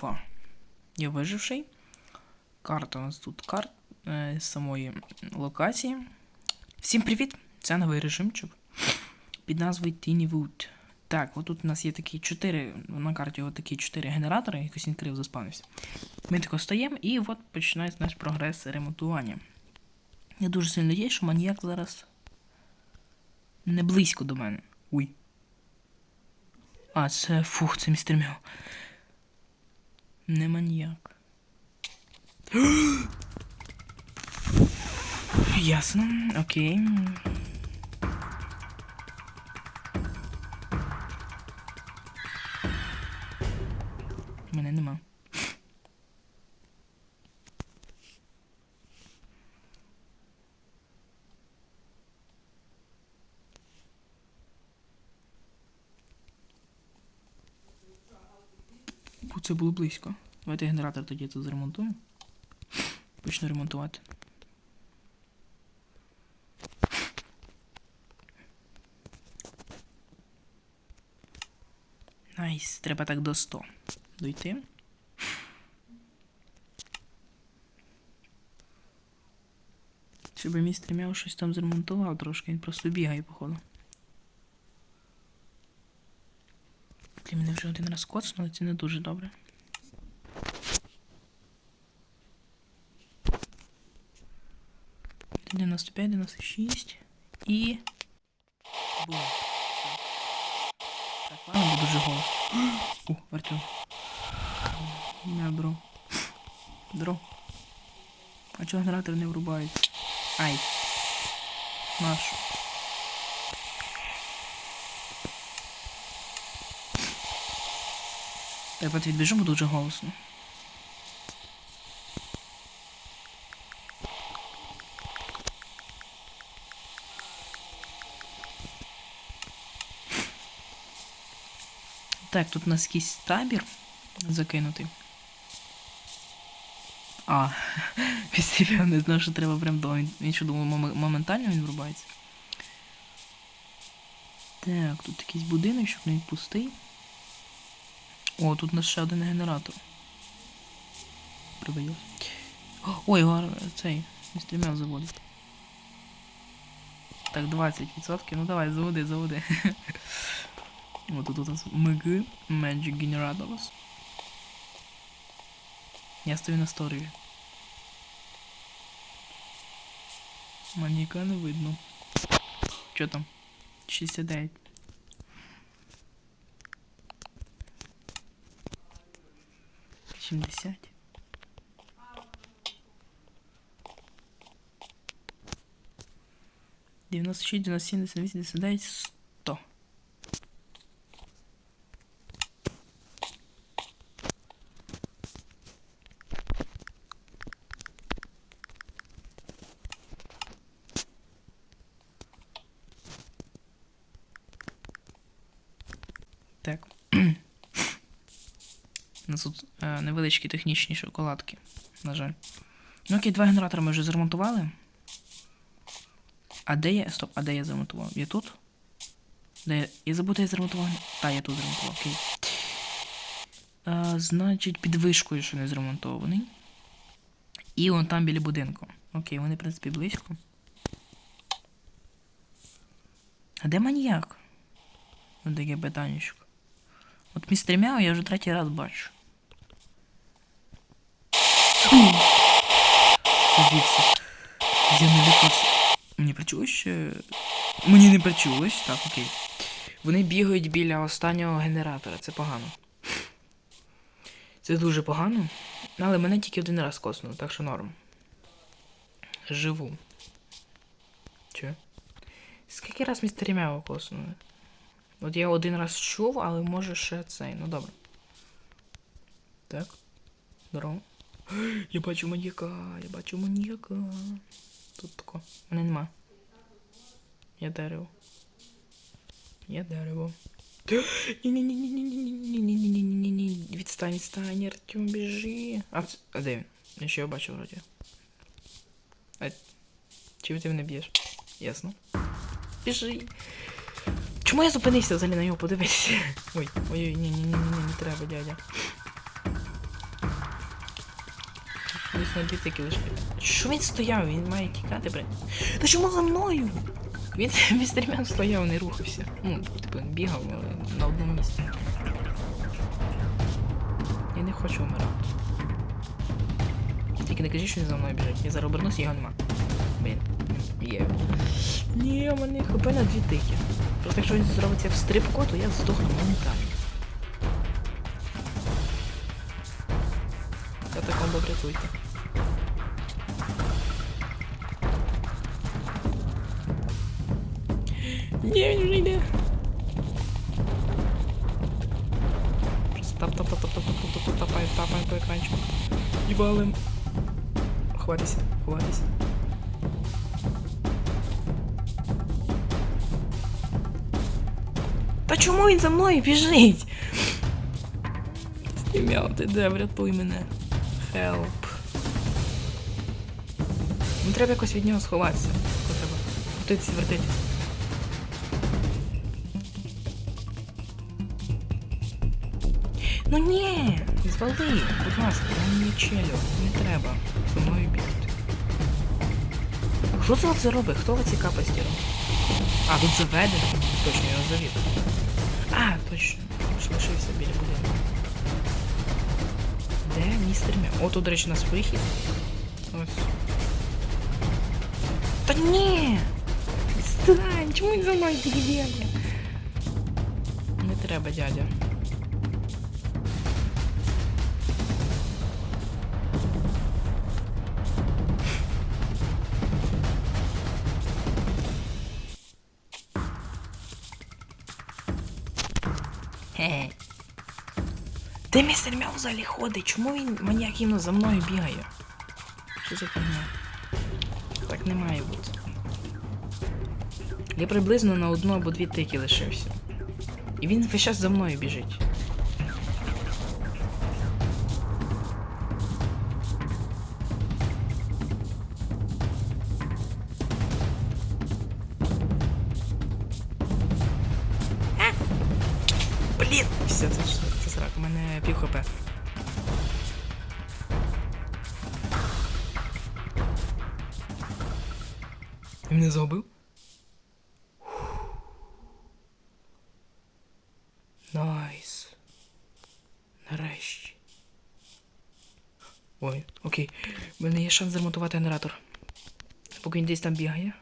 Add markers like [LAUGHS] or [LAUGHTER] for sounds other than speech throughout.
Опа. Я виживший. Карта у нас тут карт е, з самої локації. Всім привіт! Це новий режимчик під назвою Wood. Так, отут у нас є такі чотири, на карті от такі чотири генератори, якось він крив заспавнився. Ми тако стаємо і от починається наш прогрес ремонтування. Я дуже сильно надіюсь, що маніяк зараз не близько до мене. Уй. А, це фух, це містер Мяу. Не маньяк. [GASPS] Ясно, окей. Мене нема. Це було близько. Давайте генератор тоді тут зремонтую. Почну ремонтувати. Найс, треба так до 100 дойти. Щоб мій стрімяв щось там зремонтував трошки, він просто бігає, походу. Блін, мене вже один раз коцнули, це не дуже добре. Дев'яносто п'ять, дев'яносто шість і. Бум. Так, ладно, бо дуже голосно. О, Артем. Не, бро. Дро. А чого генератор не врубається? Ай. Наш. Так, от відбіжу, бо дуже голосно. Так, тут у нас якийсь табір закинутий. А, [LAUGHS] після я не знав, що треба прям до. Він що думав, моментально він врубається. Так, тут якийсь будиночок, він пустий. О, тут у нас ще один генератор. Приведеш. Ой, гар, цей, не стрімяв заводить. Так, 20%. Ну давай, заводи, заводи. [LAUGHS] Вот тут у нас MG, Magic Generators. Я стою на сторі. Маніка не видно. Що там? 69. 70. Девяносто шесть, девяносто семь, девяносто восемь, девяносто У нас тут е, невеличкі технічні шоколадки, на жаль. Ну окей, два генератори ми вже зремонтували. А де я. Стоп, а де я зремонтував? Я тут? Де я. Я забув, де я зремонтував. Та, я тут зремонтував, окей. А, значить, під вишкою, що не зремонтований. І он там біля будинку. Окей, вони, в принципі, близько. А де маніяк? Ось таке питаннячко. От містер Мяу я вже третій раз бачу. Садіться. Я не лякався. Мені причулось, що... Мені не причулось, так, окей. Вони бігають біля останнього генератора, це погано. Це дуже погано. Але мене тільки один раз коснуло, так що норм. Живу. Че? Скільки раз містер Мяу коснули? От я один раз чув, але може ще цей. Ну добре. Так. Здорово. [GASPS] Я бачу маньяка, я бачу маньяка. Тут тако. Мене нема. Я дерево. Я дерево. Ні-ні-ні-ні-ні-ні-ні-ні-ні-ні-ні. Відстань, відстань, Артем, біжи. А, а де він? Я ще його бачив вроді. А, чи ти мене б'єш? Ясно. Біжи. Чому я зупинився взагалі на нього подивитися? Ой, ой, ой, ні, ні, ні, ні, не треба, дядя. Дві лише. Що він стояв? Він має тікати, блядь. Та чому за мною? Він [LAUGHS] містер Мяу стояв, не рухався. Ну, типу, він бігав, але на одному місці. Я не хочу вмирати. Тільки не кажіть, що він за мною біжить. Я зараз обернусь, його нема. Блін, є. Ні, у мене хп на дві тики. Просто якщо він зробиться в стрибку, то я здохну моментально. Я так вам добре Ні, він вже йде. Просто тап тап тап тап тап тап тап тап тапаємо, тапаємо по екранчику. І валим. Ховатися, ховатися. Та чому за мною біжить? Стім'яв, ти де, врятуй мене. Help. Ну треба якось від нього сховатися. Треба. Крутитися, вертитися. Ну ні, звали, будь ласка, не челю, не треба. За мною бігти. Що це це робить? Хто оці капості робить? А, тут заведено. Точно, його завів. А, точно. Лишився біля будинку. Де містер Мя? О, тут, до речі, у нас вихід. Ось. Та ні! Стань, чому він за мною бігає? Не треба, дядя. Хе. Де містер Мяу взагалі ходить? Чому він маніяк іменно за мною бігає? Що за фігня? Так не має бути. Я приблизно на одну або дві тики лишився. І він весь час за мною біжить. У мене пів хп. Він мене загубив? Найс. Нарешті. Ой, окей. У мене є шанс зремонтувати генератор. Поки він десь там бігає,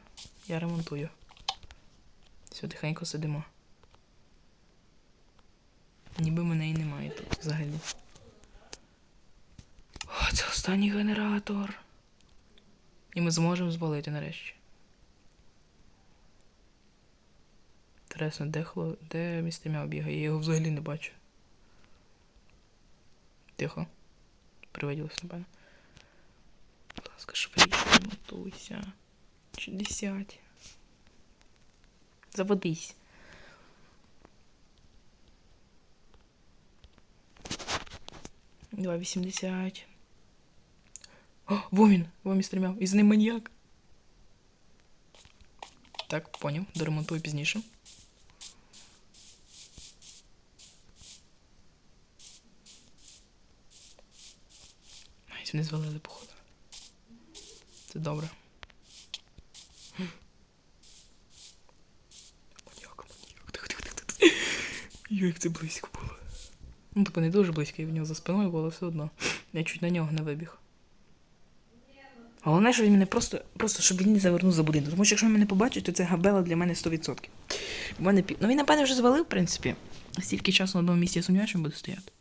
я ремонтую. Все, тихенько сидимо. Ніби мене і немає тут взагалі. О, це останній генератор. І ми зможемо звалити нарешті. Інтересно, де хло... де містер Мяу бігає? Я його взагалі не бачу. Тихо. Привиділось, напевно. Будь ласка, швидше, ремонтуйся. 60. Заводись. Два вісімдесят. О, во він! Во містер Мяу. І з ним маніяк. Так, поняв. Доремонтую пізніше. Найс, вони звалили, походу. Це добре. Як це близько було. Ну, типу, не дуже близько, і в нього за спиною було, все одно. [SNIFFS] Я чуть на нього не вибіг. Головне, що він мене просто, просто щоб він не завернув за будинок. Тому що якщо він мене побачить, то це габела для мене 100%. У мене. Ну він, напевне, вже звалив, в принципі. Стільки часу на одному місці я сумніваюся, що він буде стояти.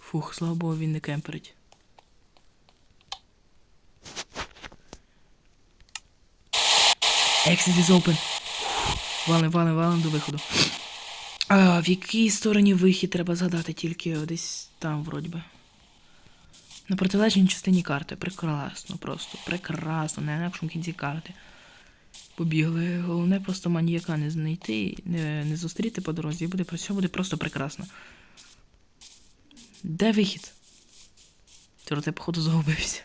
Фух, слава Богу, він не кемперить. Exit is open. Валим, валим, валим до виходу. А, в якій стороні вихід треба згадати тільки десь там, вроді би. На протилежній частині карти. Прекрасно, просто. Прекрасно, на інакшому кінці карти. Побігли. Головне просто маніяка не знайти, не, не зустріти по дорозі. І буде все буде просто прекрасно. Де вихід? Ти походу загубився.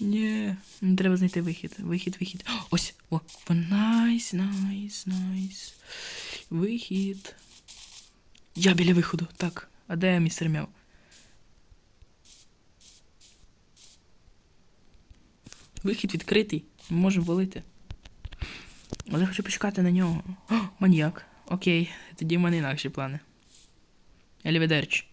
Ні, треба знайти вихід. Вихід, вихід. Ось! О! Найс, найс, найс. Вихід. Я біля виходу. Так. А де містер м'яв? Вихід відкритий. Ми можемо валити. Але хочу почекати на нього. О, маньяк. Окей, тоді в мене інакші плани. Еліведерч.